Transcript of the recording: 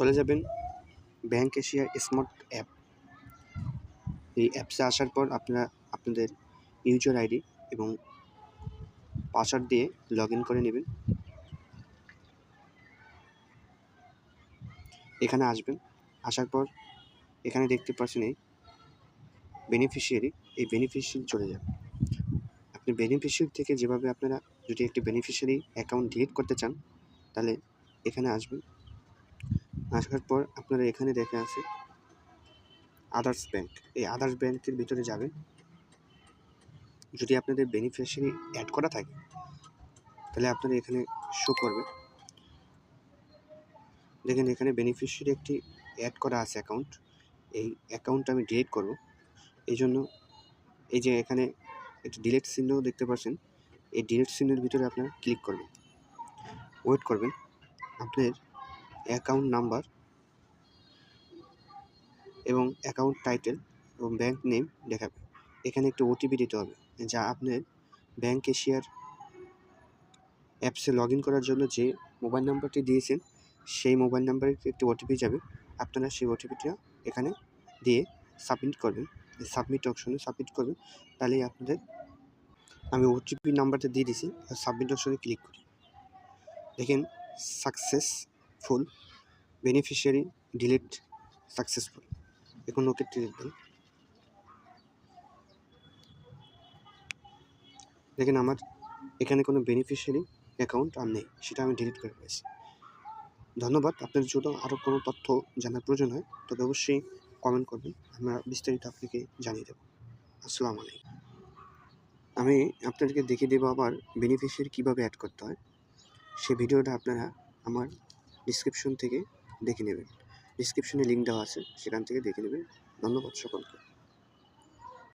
চলে যাবেন ব্যাংক এশিয়ার স্মার্ট অ্যাপ। এই অ্যাপসে আসার পর আপনারা, আপনাদের ইউজার আইডি এবং পাসওয়ার্ড দিয়ে লগ করে নেবেন। এখানে আসবেন। আসার পর এখানে দেখতে পাচ্ছেন এই বেনিফিশিয়ারি এই বেনিফিশিয়ারি চলে যাবে। আপনি বেনিফিশিয়ারি থেকে যেভাবে আপনারা যদি একটি বেনিফিশিয়ারি অ্যাকাউন্ট ডিলিট করতে চান, তাহলে এখানে আসবেন। আসার পর আপনারা এখানে দেখে আছে আদার্স ব্যাংক। এই আদার্স ব্যাংকের ভিতরে যাবেন। যদি আপনাদের বেনিফিশিয়ারি অ্যাড করা থাকে, তাহলে আপনারা এখানে শো করবে দেখেন এখানে বেনিফিশিয়ারি একটি অ্যাড করা আছে অ্যাকাউন্ট এই অ্যাকাউন্টটা আমি ডিলিট করব। এই জন্য এই যে এখানে একটি ডিলিট চিহ্ন দেখতে পাচ্ছেন, এই ডিলিট চিহ্নের ভিতরে আপনারা ক্লিক করবেন। ওয়েট করবেন। আপনার অ্যাকাউন্ট নাম্বার এবং অ্যাকাউন্ট টাইটেল এবং ব্যাংক নেম দেখাবে। এখানে একটি ওটিপি দিতে হবে, যা আপনার ব্যাংক এশিয়ার অ্যাপসে লগ করার জন্য যে মোবাইল নাম্বারটি দিয়েছেন, সেই মোবাইল নাম্বারে একটি ওটিপি যাবে। আপনারা সেই ওটিপিটা এখানে দিয়ে সাবমিট করবেন, সাবমিট অপশনে সাবমিট করবেন। তাহলেই আপনাদের, আমি ওটিপি নাম্বারটা দিয়ে দিছি সাবমিট অপশনে ক্লিক করি। দেখেন, সাকসেসফুল বেনিফিশিয়ারি ডিলিট সাকসেসফুল এখন ওকে টিপ দেন। দেখেন আমার এখানে কোনো বেনিফিশিয়ারি অ্যাকাউন্ট আর নেই, সেটা আমি ডিলিট করে ফেলেছি। ধন্যবাদ আপনার যদি আরও কোনো তথ্য জানার প্রয়োজন হয়, তবে অবশ্যই কমেন্ট করবেন, আমরা বিস্তারিত আপনাকে জানিয়ে দেবো। আসসালামু আলাইকুম। আমি আপনাদেরকে দেখিয়ে দেবো আবার বেনিফিশিয়ারি কীভাবে অ্যাড করতে হয়। সে ভিডিওটা আপনারা আমার ডিসক্রিপশন থেকে দেখে নেবেন। ডিসক্রিপশনে লিঙ্ক দেওয়া আছে সেখান থেকে দেখে নেবেন। ধন্যবাদ সকলকে।